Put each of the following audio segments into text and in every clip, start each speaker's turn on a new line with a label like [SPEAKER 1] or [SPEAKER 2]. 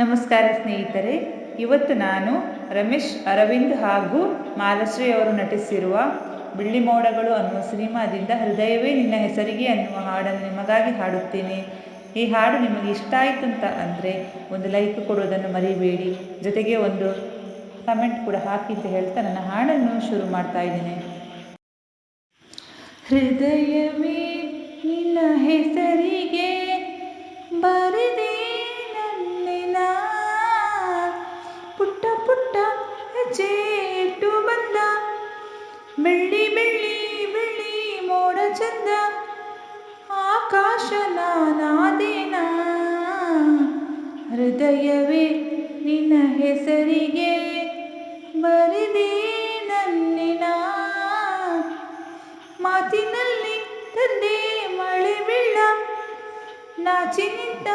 [SPEAKER 1] ನಮಸ್ಕಾರ ಸ್ನೇಹಿತರೆ, ಇವತ್ತು ನಾನು ರಮೇಶ್ ಅರವಿಂದ್ ಹಾಗೂ ಮಾಲಶ್ರೀ ಅವರು ನಟಿಸಿರುವ ಬಿಳ್ಳಿ ಮೋಡಗಳು ಅನ್ನುವ ಸಿನಿಮಾದಿಂದ ಹೃದಯವೇ ನಿನ್ನ ಹೆಸರಿಗೆ ಅನ್ನುವ ಹಾಡನ್ನು ನಿಮಗಾಗಿ ಹಾಡುತ್ತೇನೆ. ಈ ಹಾಡು ನಿಮಗೆ ಇಷ್ಟ ಆಯಿತು ಅಂತ ಅಂದರೆ ಒಂದು ಲೈಕ್ ಕೊಡುವುದನ್ನು ಮರಿಬೇಡಿ. ಜೊತೆಗೆ ಒಂದು ಕಮೆಂಟ್ ಕೂಡ ಹಾಕಿ ಅಂತ ಹೇಳ್ತಾ ನನ್ನ ಹಾಡನ್ನು ಶುರು ಮಾಡ್ತಾ ಇದ್ದೇನೆ. ಹೃದಯವೇ ನಿನ್ನ ಹೆಸರಿಗೆ ಬೆಳ್ಳಿ ಬೆಳ್ಳಿ ಬೆಳ್ಳಿ ಮೋಡ ಚಂದ, ಆಕಾಶ ನಾನಾದೇನ? ಹೃದಯವೇ ನಿನ್ನ ಹೆಸರಿಗೆ ಬರೆದೆ ನನ್ನೆನ. ಮಾತಿನಲ್ಲಿ ತಂದೆ ಮಳೆ ಬೀಳ ನಾಚಿ ನಿಂತ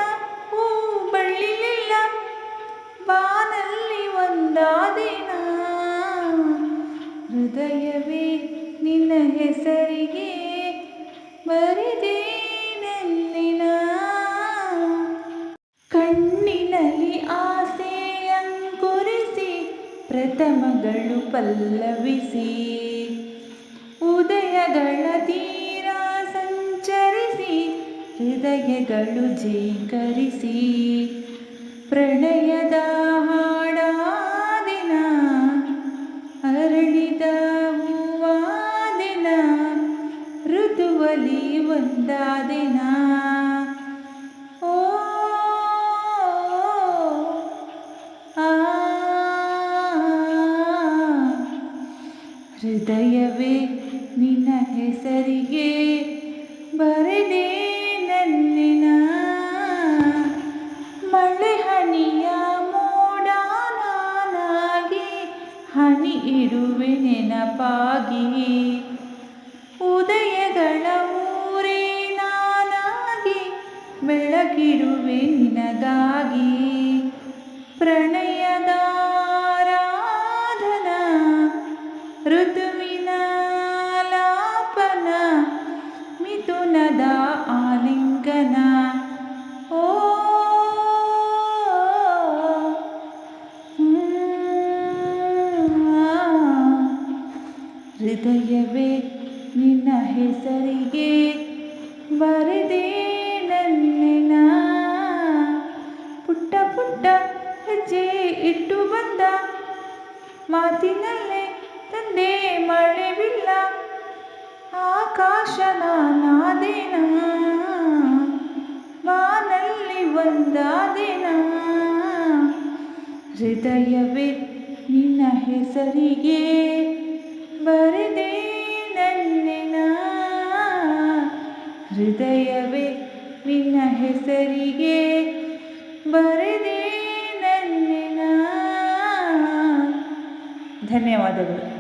[SPEAKER 1] ಹೂ ಬಳ್ಳಿಲಿಲ್ಲ ಕಣ್ಣಿನಲ್ಲಿ ಆಸೆಯಂಕುರಿಸಿ ಪ್ರಥಮಗಳು ಪಲ್ಲವಿಸಿ. ಉದಯಗಳ ತೀರ ಸಂಚರಿಸಿ ಹೃದಯಗಳು ಜೀಕರಿಸಿ. ಪ್ರಣಯದ ಹೃದಯವೇ ನಿನ್ನ ಹೆಸರಿಗೆ ಬರೆದೆ ನನ್ನಿನ. ಮಳೆ ಹನಿಯ ಮೋಡ ನಾನಾಗಿ ಹನಿ ಇಡುವೆ ನೆನಪಾಗಿ. ಉದಯಗಳ ಊರೇ ನಾನಾಗಿ ಬೆಳಗಿಡುವೆ ನಿನಗಾಗಿ. ಪ್ರಣಯದ ಋತುವಿನ ಲಾಪನ ಮಿಥುನದ ಆಲಿಂಗನ. ಓ ಹೃದಯವೇ, ನಿನ್ನ ಹೆಸರಿಗೆ ಬರೆದೆ ನನ್ನೆನ ಪುಟ್ಟ ಪುಟ್ಟ ಹೆಜ್ಜೆ ಇಟ್ಟು ಬಂದ ಮಾತಿನಲ್ಲೇ ತಂದೆ ಮಳೆ ಬಿಲ್ಲ ಆಕಾಶ ನಾನಾದಿನ ಬಾನಲ್ಲಿ ಒಂದಾದೇನ. ಹೃದಯವೇ, ನಿನ್ನ ಹೆಸರಿಗೆ ಬರೆದೆ ನನ್ನಿನ. ಹೃದಯವೇ, ನಿನ್ನ ಹೆಸರಿಗೆ ಬರೆದೆ ನನ್ನಿನ. ಧನ್ಯವಾದಗಳು.